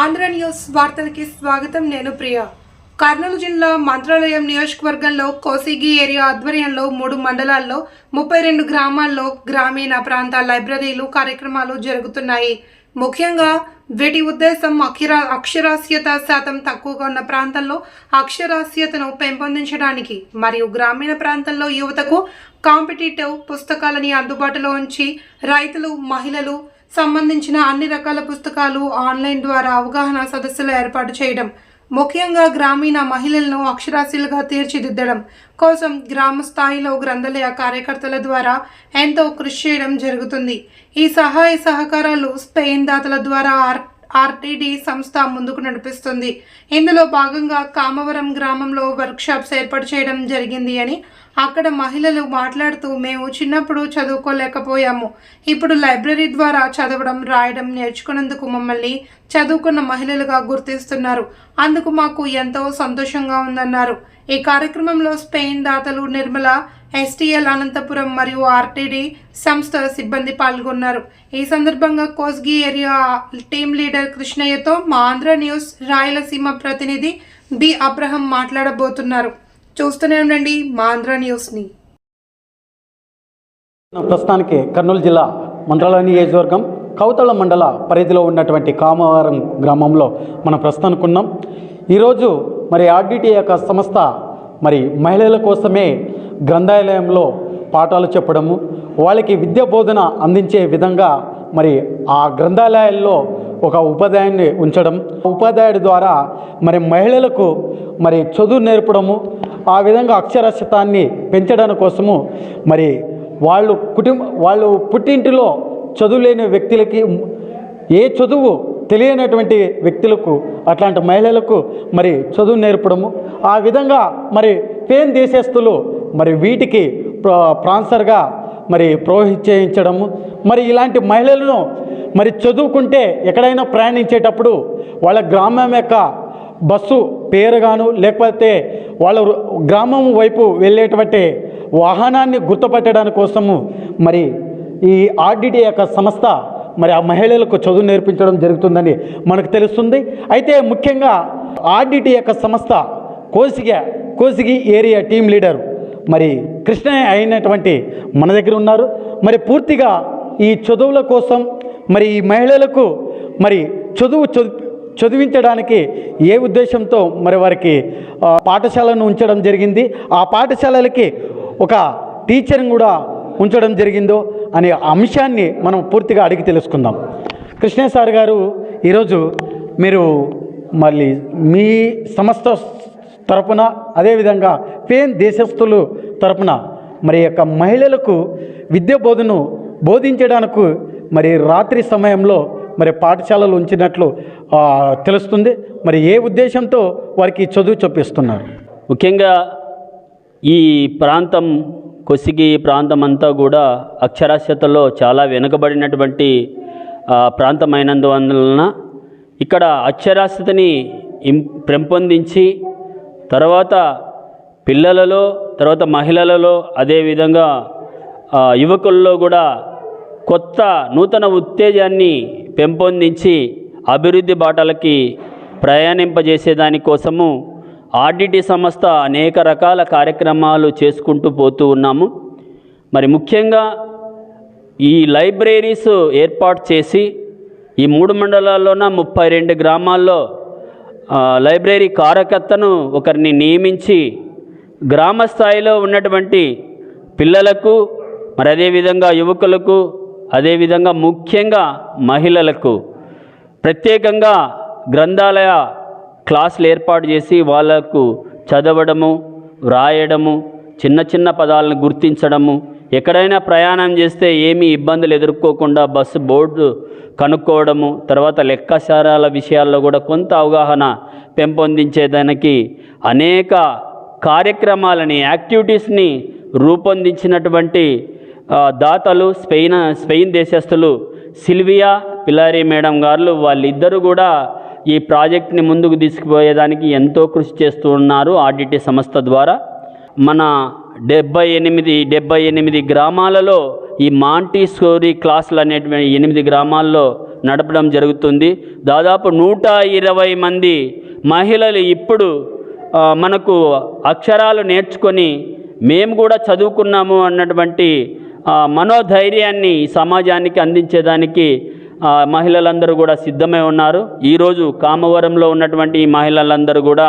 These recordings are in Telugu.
ఆంధ్ర న్యూస్ వార్తలకి స్వాగతం నేను ప్రియ. కర్నూలు జిల్లా మంత్రాలయం నియోజకవర్గంలో కోసిగి ఏరియా ఆధ్వర్యంలో మూడు మండలాల్లో ముప్పై రెండు గ్రామాల్లో గ్రామీణ ప్రాంత లైబ్రరీలు కార్యక్రమాలు జరుగుతున్నాయి. ముఖ్యంగా వీటి ఉద్దేశం అక్షరా అక్షరాస్యత శాతం తక్కువగా ఉన్న ప్రాంతంలో అక్షరాస్యతను పెంపొందించడానికి మరియు గ్రామీణ ప్రాంతాల్లో యువతకు కాంపిటేటివ్ పుస్తకాలని అందుబాటులో ఉంచి రైతులు మహిళలు సంబంధించిన అన్ని రకాల పుస్తకాలు ఆన్లైన్ ద్వారా అవగాహన సదస్సులు ఏర్పాటు చేయడం ముఖ్యంగా గ్రామీణ మహిళలను అక్షరాస్యులుగా తీర్చిదిద్దడం కోసం గ్రామ స్థాయిలో గ్రంథాలయ కార్యకర్తల ద్వారా ఎంతో కృషి చేయడం జరుగుతుంది. ఈ సహాయ సహకారాలు స్పెయిన్ దాతల ద్వారా ఆర్ ఆర్టీడీ సంస్థ ముందుకు నడిపిస్తుంది. ఇందులో భాగంగా కామవరం గ్రామంలో వర్క్షాప్స్ ఏర్పాటు చేయడం జరిగింది అని అక్కడ మహిళలు మాట్లాడుతూ మేము చిన్నప్పుడు చదువుకోలేకపోయాము. ఇప్పుడు లైబ్రరీ ద్వారా చదవడం రాయడం నేర్చుకున్నందుకు మమ్మల్ని చదువుకున్న మహిళలుగా గుర్తిస్తున్నారు. అందుకు మాకు ఎంతో సంతోషంగా ఉందన్నారు. ఈ కార్యక్రమంలో స్పెయిన్ దాతలు నిర్మల ఎస్టీఎల్ అనంతపురం మరియు ఆర్టీడీ సంస్థ సిబ్బంది పాల్గొన్నారు. ఈ సందర్భంగా కోస్గి ఏరియా టీం లీడర్ కృష్ణయ్యతో మా ఆంధ్ర న్యూస్ రాయలసీమ ప్రతినిధి బి. అబ్రహం మాట్లాడబోతున్నారు. చూస్తూనే ఉండండి మా ఆంధ్ర న్యూస్ని. ప్రస్తుతానికి కర్నూలు జిల్లా మంత్రాలయ నియోజకవర్గం కౌతళ మండల పరిధిలో ఉన్నటువంటి కామవరం గ్రామంలో మనం ప్రస్తుతానికి ఉన్నాం ఈరోజు మరి ఆర్డిటి యొక్క సంస్థ మరి మహిళల కోసమే గ్రంథాలయంలో పాఠాలు చెప్పడము వాళ్ళకి విద్యా బోధన అందించే విధంగా మరి ఆ గ్రంథాలయాల్లో ఒక ఉపాధ్యాయుని ఉంచడం ఉపాధ్యాయుడి ద్వారా మరి మహిళలకు మరి చదువు నేర్పడము ఆ విధంగా అక్షరాస్యతాన్ని పెంచడం కోసము మరి వాళ్ళు కుటుంబ వాళ్ళు పుట్టింటిలో చదువులేని వ్యక్తులకి ఏ చదువు తెలియనటువంటి వ్యక్తులకు అట్లాంటి మహిళలకు మరి చదువు నేర్పడము. ఆ విధంగా మరి పేన్ దేశస్తులు మరి వీటికి ప్రాన్సర్గా మరి ప్రోత్సహించడము. మరి ఇలాంటి మహిళలను మరి చదువుకుంటే ఎక్కడైనా ప్రయాణించేటప్పుడు వాళ్ళ గ్రామం యొక్క బస్సు పేరుగాను లేకపోతే వాళ్ళ గ్రామం వైపు వెళ్ళేటువంటి వాహనాన్ని గుర్తుపట్టడానికి కోసము మరి ఈ ఆర్డిటి యొక్క సంస్థ మరి ఆ మహిళలకు చదువు నేర్పించడం జరుగుతుందని మనకు తెలుస్తుంది. అయితే ముఖ్యంగా ఆర్డిటి యొక్క సంస్థ కోసిగ కోసిగి ఏరియా టీం లీడర్ మరి కృష్ణ అయినటువంటి మన దగ్గర ఉన్నారు. మరి పూర్తిగా ఈ చదువుల కోసం మరి ఈ మహిళలకు మరి చదువు చదువు చదివించడానికి ఏ ఉద్దేశంతో మరి వారికి పాఠశాలను ఉంచడం జరిగింది? ఆ పాఠశాలలకి ఒక టీచర్ని కూడా ఉంచడం జరిగిందో అనే అంశాన్ని మనం పూర్తిగా అడిగి తెలుసుకుందాం. కృష్ణ సార్ గారు ఈరోజు మీరు మళ్ళీ మీ సంస్థ తరపున అదేవిధంగా పేన్ దేశస్థులు తరపున మరి యొక్క మహిళలకు విద్య బోధను బోధించడానికి మరి రాత్రి సమయంలో మరి పాఠశాలలు ఉంచినట్లు తెలుస్తుంది. మరి ఏ ఉద్దేశంతో వారికి చదువు చెప్పిస్తున్నారు? ముఖ్యంగా ఈ ప్రాంతం కొసిగి ప్రాంతం అంతా కూడా అక్షరాస్యతలో చాలా వెనుకబడినటువంటి ప్రాంతమైనందువలన ఇక్కడ అక్షరాస్యతని పెంపొందించి తర్వాత పిల్లలలో తర్వాత మహిళలలో అదేవిధంగా యువకుల్లో కూడా కొత్త నూతన ఉత్తేజాన్ని పెంపొందించి అభివృద్ధి బాటలకి ప్రయాణింపజేసే దానికోసము ఆర్డిటి సంస్థ అనేక రకాల కార్యక్రమాలు చేసుకుంటూ పోతూ ఉన్నాము. మరి ముఖ్యంగా ఈ లైబ్రరీస్ ఏర్పాటు చేసి ఈ మూడు మండలాల్లోన ముప్పై రెండు గ్రామాల్లో లైబ్రరీ కార్యకర్తను ఒకరిని నియమించి గ్రామ స్థాయిలో ఉన్నటువంటి పిల్లలకు మరి అదేవిధంగా యువకులకు అదేవిధంగా ముఖ్యంగా మహిళలకు ప్రత్యేకంగా గ్రంథాలయ క్లాసులు ఏర్పాటు చేసి వాళ్ళకు చదవడము వ్రాయడము చిన్న చిన్న పదాలను గుర్తించడము ఎక్కడైనా ప్రయాణం చేస్తే ఏమీ ఇబ్బందులు ఎదుర్కోకుండా బస్సు బోర్డు కనుక్కోవడము తర్వాత లెక్కసారాల విషయాల్లో కూడా కొంత అవగాహన పెంపొందించేదానికి అనేక కార్యక్రమాలని యాక్టివిటీస్ని రూపొందించినటువంటి దాతలు స్పెయిన్ స్పెయిన్ దేశస్తులు సిల్వియా పిల్లారి మేడం గారు వాళ్ళిద్దరూ కూడా ఈ ప్రాజెక్ట్ని ముందుకు తీసుకుపోయేదానికి ఎంతో కృషి చేస్తూ ఉన్నారు ఆర్డిటి సంస్థ ద్వారా. మన డెబ్బై ఎనిమిది డెబ్బై ఎనిమిది గ్రామాలలో ఈ మాంటిసోరీ స్టోరీ క్లాసులు అనేటువంటి ఎనిమిది గ్రామాల్లో నడపడం జరుగుతుంది. దాదాపు నూట ఇరవై మంది మహిళలు ఇప్పుడు మనకు అక్షరాలు నేర్చుకొని మేము కూడా చదువుకున్నాము అన్నటువంటి మనోధైర్యాన్ని ఈ సమాజానికి అందించేదానికి మహిళలందరూ కూడా సిద్ధమై ఉన్నారు. ఈరోజు కామవరంలో ఉన్నటువంటి ఈ మహిళలందరూ కూడా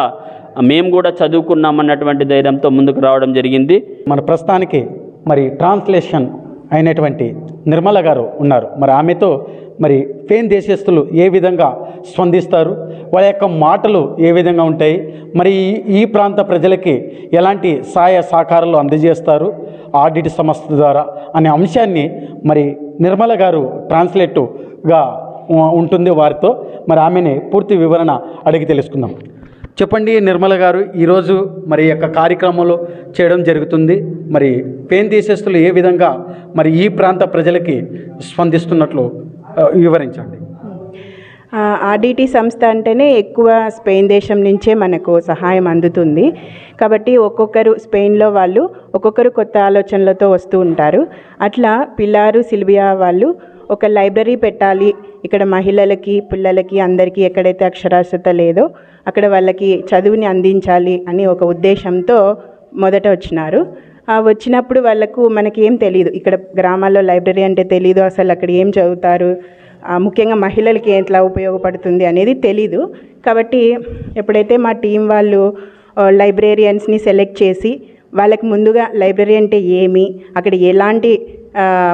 మేము కూడా చదువుకున్నామన్నటువంటి ధైర్యంతో ముందుకు రావడం జరిగింది. మన ప్రస్తుతానికి మరి ట్రాన్స్లేషన్ అయినటువంటి నిర్మల గారు ఉన్నారు. మరి ఆమెతో మరి ఫేన్ దేశస్తులు ఏ విధంగా స్పందిస్తారు? వాళ్ళ యొక్క మాటలు ఏ విధంగా ఉంటాయి? మరి ఈ- ఈ ప్రాంత ప్రజలకి ఎలాంటి సహాయ సహకారాలు అందజేస్తారు? ఆడిట్ సంస్థ ద్వారా అనే అంశాన్ని మరి నిర్మల గారు ట్రాన్స్లేటుగా ఉంటుంది వారితో. మరి ఆమెని పూర్తి వివరణ అడిగి తెలుసుకుందాం. చెప్పండి నిర్మల గారు ఈరోజు మరి యొక్క కార్యక్రమంలో చేయడం జరుగుతుంది. మరి పేన్ దేశస్తులు ఏ విధంగా మరి ఈ ప్రాంత ప్రజలకి స్పందిస్తున్నట్లు వివరించండి. ఆర్డిటి సంస్థ అంటేనే ఎక్కువ స్పెయిన్ దేశం నుంచే మనకు సహాయం అందుతుంది. కాబట్టి ఒక్కొక్కరు స్పెయిన్లో వాళ్ళు ఒక్కొక్కరు కొత్త ఆలోచనలతో వస్తూ ఉంటారు. అట్లా పిల్లారు సిల్వియా వాళ్ళు ఒక లైబ్రరీ పెట్టాలి. ఇక్కడ మహిళలకి పిల్లలకి అందరికీ ఎక్కడైతే అక్షరాస్యత లేదో అక్కడ వాళ్ళకి చదువుని అందించాలి అని ఒక ఉద్దేశంతో మొదట వచ్చినారు. వచ్చినప్పుడు వాళ్ళకు మనకి ఏం తెలియదు ఇక్కడ గ్రామాల్లో లైబ్రరీ అంటే తెలియదు అసలు అక్కడ ఏం చదువుతారు ముఖ్యంగా మహిళలకి ఎట్లా ఉపయోగపడుతుంది అనేది తెలీదు. కాబట్టి ఎప్పుడైతే మా టీం వాళ్ళు లైబ్రేరియన్స్ని సెలెక్ట్ చేసి వాళ్ళకి ముందుగా లైబ్రరీ అంటే ఏమి అక్కడ ఎలాంటి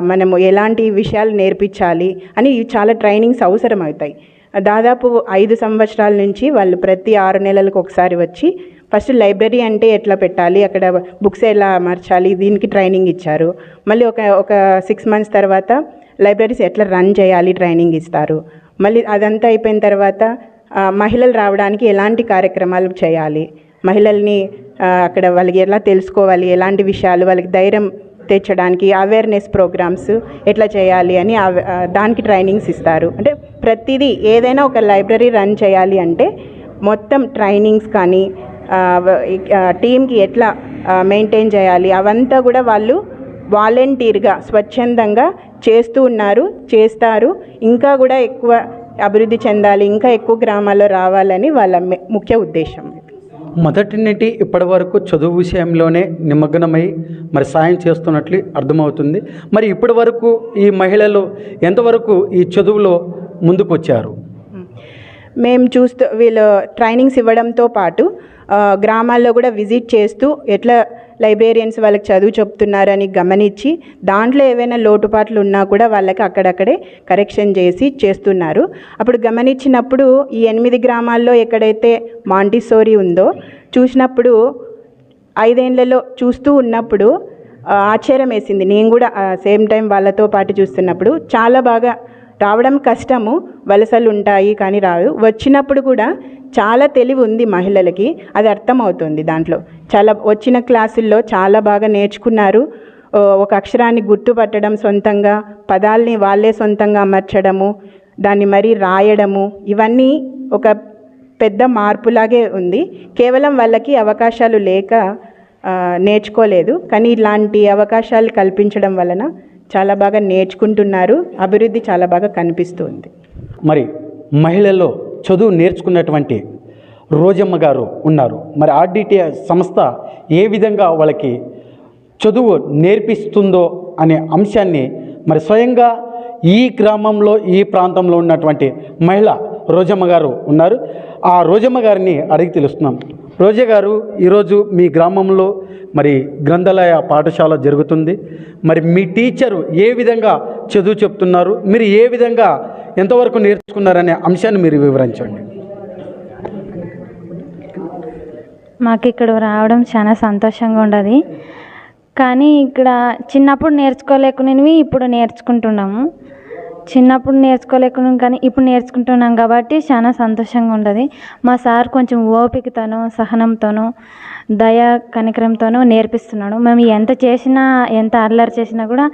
మనము ఎలాంటి విషయాలు నేర్పించాలి అని చాలా ట్రైనింగ్స్ అవసరం అవుతాయి దాదాపు ఐదు సంవత్సరాల నుంచి వాళ్ళు ప్రతి ఆరు నెలలకు ఒకసారి వచ్చి ఫస్ట్ లైబ్రరీ అంటే ఎట్లా పెట్టాలి? అక్కడ బుక్స్ ఎలా అమర్చాలి? దీనికి ట్రైనింగ్ ఇచ్చారు. మళ్ళీ ఒక ఒక సిక్స్ మంత్స్ తర్వాత లైబ్రరీస్ ఎట్లా రన్ చేయాలి ట్రైనింగ్ ఇస్తారు. మళ్ళీ అదంతా అయిపోయిన తర్వాత మహిళలు రావడానికి ఎలాంటి కార్యక్రమాలు చేయాలి? మహిళల్ని అక్కడ వాళ్ళకి ఎలా తెలుసుకోవాలి? ఎలాంటి విషయాలు వాళ్ళకి ధైర్యం తెచ్చడానికి అవేర్నెస్ ప్రోగ్రామ్స్ ఎట్లా చేయాలి అని అవ- దానికి ట్రైనింగ్స్ ఇస్తారు. అంటే ప్రతిదీ ఏదైనా ఒక లైబ్రరీ రన్ చేయాలి అంటే మొత్తం ట్రైనింగ్స్ కానీ టీమ్కి ఎట్లా మెయింటైన్ చేయాలి? అవంతా కూడా వాళ్ళు వాలంటీర్గా స్వచ్ఛందంగా చేస్తూ ఉన్నారు చేస్తారు. ఇంకా కూడా ఎక్కువ అభివృద్ధి చెందాలి ఇంకా ఎక్కువ గ్రామాల్లో రావాలని వాళ్ళ ముఖ్య ఉద్దేశం. మొదటి నుండి ఇప్పటి వరకు చదువు విషయంలోనే నిమగ్నమై మరి సాయం చేస్తున్నట్లు అర్థమవుతుంది. మరి ఇప్పటి వరకు ఈ మహిళలు ఎంతవరకు ఈ చదువులో ముందుకు వచ్చారు మేము చూస్తూ వీళ్ళు ట్రైనింగ్స్ ఇవ్వడంతో పాటు గ్రామాల్లో కూడా విజిట్ చేస్తూ ఎట్లా లైబ్రేరియన్స్ వాళ్ళకి చదువు చెప్తున్నారని గమనించి దాంట్లో ఏవైనా లోటుపాట్లు ఉన్నా కూడా వాళ్ళకి అక్కడక్కడే కరెక్షన్ చేసి చేస్తున్నారు. అప్పుడు గమనించినప్పుడు ఈ ఎనిమిది గ్రామాల్లో ఎక్కడైతే మాంటిసోరీ ఉందో చూసినప్పుడు ఐదేళ్ళలో చూస్తూ ఉన్నప్పుడు ఆశ్చర్యం వేసింది. నేను కూడా సేమ్ టైం వాళ్ళతో పాటు చూస్తున్నప్పుడు చాలా బాగా రావడం కష్టము వలసలు ఉంటాయి కానీ రాదు వచ్చినప్పుడు కూడా చాలా తెలివి ఉంది మహిళలకి. అది అర్థమవుతుంది దాంట్లో. చాలా వచ్చిన క్లాసుల్లో చాలా బాగా నేర్చుకున్నారు. ఒక అక్షరాన్ని గుర్తుపట్టడం సొంతంగా పదాల్ని వాళ్ళే సొంతంగా అమర్చడము దాన్ని మరీ రాయడము ఇవన్నీ ఒక పెద్ద మార్పులాగే ఉంది. కేవలం వాళ్ళకి అవకాశాలు లేక నేర్చుకోలేదు. కానీ ఇలాంటి అవకాశాలు కల్పించడం వలన చాలా బాగా నేర్చుకుంటున్నారు. అభివృద్ధి చాలా బాగా కనిపిస్తుంది. మరి మహిళల్లో చదువు నేర్చుకున్నటువంటి రోజమ్మ గారు ఉన్నారు. మరి ఆర్డిటిఐ సంస్థ ఏ విధంగా వాళ్ళకి చదువు నేర్పిస్తుందో అనే అంశాన్ని మరి స్వయంగా ఈ గ్రామంలో ఈ ప్రాంతంలో ఉన్నటువంటి మహిళ రోజమ్మ గారు ఉన్నారు. ఆ రోజమ్మ గారిని అడిగి తెలుస్తున్నాం. రోజా గారు ఈరోజు మీ గ్రామంలో మరి గ్రంథాలయ పాఠశాల జరుగుతుంది. మరి మీ టీచరు ఏ విధంగా చదువు చెప్తున్నారు? మీరు ఏ విధంగా ఎంతవరకు నేర్చుకున్నారనే అంశాన్ని మీరు వివరించండి. మాకు ఇక్కడ రావడం చాలా సంతోషంగా ఉండదు. కానీ ఇక్కడ చిన్నప్పుడు నేర్చుకోలేకునేవి ఇప్పుడు నేర్చుకుంటున్నాము. చిన్నప్పుడు నేర్చుకోలేకున్నాం కానీ ఇప్పుడు నేర్చుకుంటున్నాం కాబట్టి చాలా సంతోషంగా ఉండదు. మా సార్ కొంచెం ఓపికతోనూ సహనంతోనూ దయ కనికరంతోనూ నేర్పిస్తున్నాడు. మేము ఎంత చేసినా ఎంత అల్లరి చేసినా కూడా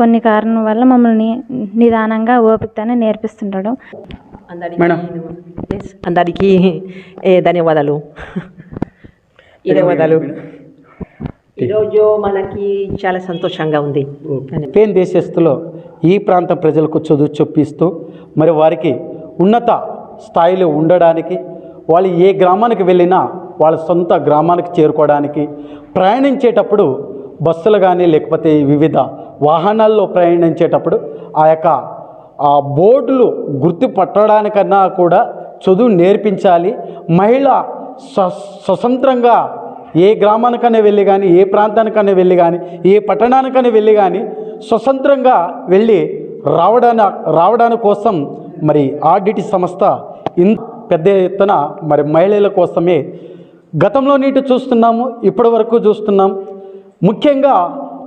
కొన్ని కారణం వల్ల మమ్మల్ని నిదానంగా ఓపికతోనే నేర్పిస్తుంటాడు. అందరికీ ధన్యవాదాలు. ధన్యవాదాలు. ఈరోజు మనకి చాలా సంతోషంగా ఉంది. స్పెయిన్ దేశస్తులో ఈ ప్రాంత ప్రజలకు చదువు చొప్పిస్తూ మరి వారికి ఉన్నత స్థాయిలో ఉండడానికి వాళ్ళు ఏ గ్రామానికి వెళ్ళినా వాళ్ళ సొంత గ్రామానికి చేరుకోవడానికి ప్రయాణించేటప్పుడు బస్సులు కానీ లేకపోతే వివిధ వాహనాల్లో ప్రయాణించేటప్పుడు ఆ యొక్క ఆ బోర్డులు గుర్తుపట్టడానికన్నా కూడా చదువు నేర్పించాలి. మహిళ స్వ స్వతంత్రంగా ఏ గ్రామానికైనా వెళ్ళి కానీ ఏ ప్రాంతానికైనా వెళ్ళి కానీ ఏ పట్టణానికైనా వెళ్ళి కానీ స్వతంత్రంగా వెళ్ళి రావడాన రావడాని కోసం మరి ఆర్డిటి సంస్థ ఇన్ పెద్ద ఎత్తున మరి మహిళల కోసమే గతంలో నీటి చూస్తున్నాము ఇప్పటి వరకు చూస్తున్నాం. ముఖ్యంగా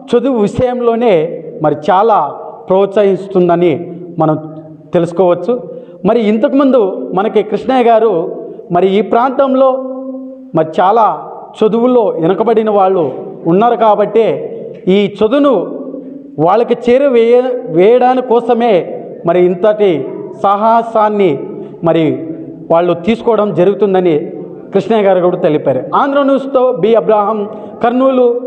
చదువు విషయంలోనే మరి చాలా ప్రోత్సహిస్తుందని మనం తెలుసుకోవచ్చు. మరి ఇంతకుముందు మనకి కృష్ణయ్య గారు మరి ఈ ప్రాంతంలో మరి చాలా చదువుల్లో వెనుకబడిన వాళ్ళు ఉన్నారు కాబట్టే ఈ చదువును వాళ్ళకి చేరు వేయ వేయడాని కోసమే మరి ఇంతటి సాహసాన్ని మరి వాళ్ళు తీసుకోవడం జరుగుతుందని కృష్ణయ్య గారు కూడా తెలిపారు. ఆంధ్ర న్యూస్తో బి అబ్రాహం కర్నూలు.